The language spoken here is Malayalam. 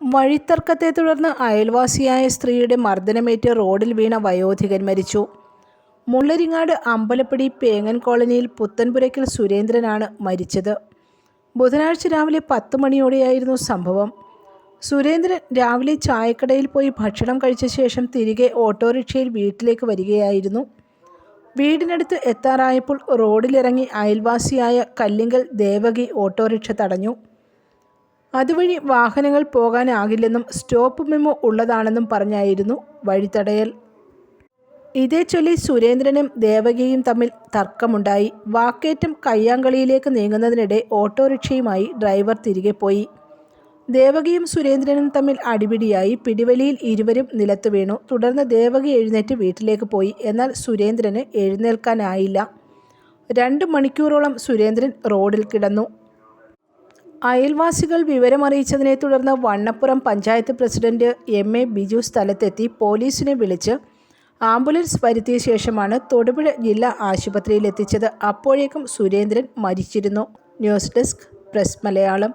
വഴിത്തർക്കത്തെ തുടർന്ന് അയൽവാസിയായ സ്ത്രീയുടെ മർദ്ദനമേറ്റ് റോഡിൽ വീണ വയോധികൻ മരിച്ചു. മുള്ളരിങ്ങാട് അമ്പലപ്പടി പേങ്ങൻ കോളനിയിൽ പുത്തൻപുരയ്ക്കൽ സുരേന്ദ്രനാണ് മരിച്ചത്. ബുധനാഴ്ച രാവിലെ പത്ത് മണിയോടെയായിരുന്നു സംഭവം. സുരേന്ദ്രൻ രാവിലെ ചായക്കടയിൽ പോയി ഭക്ഷണം കഴിച്ച ശേഷം തിരികെ ഓട്ടോറിക്ഷയിൽ വീട്ടിലേക്ക് വരികയായിരുന്നു. വീടിനടുത്ത് എത്താറായപ്പോൾ റോഡിലിറങ്ങി അയൽവാസിയായ കല്ലിങ്കൽ ദേവകി ഓട്ടോറിക്ഷ തടഞ്ഞു. അതുവഴി വാഹനങ്ങൾ പോകാനാകില്ലെന്നും സ്റ്റോപ്പ് മെമോ ഉള്ളതാണെന്നും പറഞ്ഞായിരുന്നു വഴിതടയൽ ഇതേ ചൊല്ലി സുരേന്ദ്രനും ദേവകിയും തമ്മിൽ തർക്കമുണ്ടായി. വാക്കേറ്റം കയ്യാങ്കളിയിലേക്ക് നീങ്ങുന്നതിനിടെ ഓട്ടോറിക്ഷയുമായി ഡ്രൈവർ തിരികെ പോയി. ദേവകിയും സുരേന്ദ്രനും തമ്മിൽ അടിപിടിയായി. പിടിവലിയിൽ ഇരുവരും നിലത്ത് വീണു. തുടർന്ന് ദേവകി എഴുന്നേറ്റ് വീട്ടിലേക്ക് പോയി. എന്നാൽ സുരേന്ദ്രന് എഴുന്നേൽക്കാനായില്ല. രണ്ട് മണിക്കൂറോളം സുരേന്ദ്രൻ റോഡിൽ കിടന്നു. അയൽവാസികൾ വിവരമറിയിച്ചതിനെ തുടർന്ന് Vannappuram panchayat president M A Biju സ്ഥലത്തെത്തി പോലീസിനെ വിളിച്ച് ആംബുലൻസ് വരുത്തിയ ശേഷമാണ് തൊടുപുഴ ജില്ലാ ആശുപത്രിയിൽ എത്തിച്ചത്. അപ്പോഴേക്കും സുരേന്ദ്രൻ മരിച്ചിരുന്നു. News desk press Malayalam.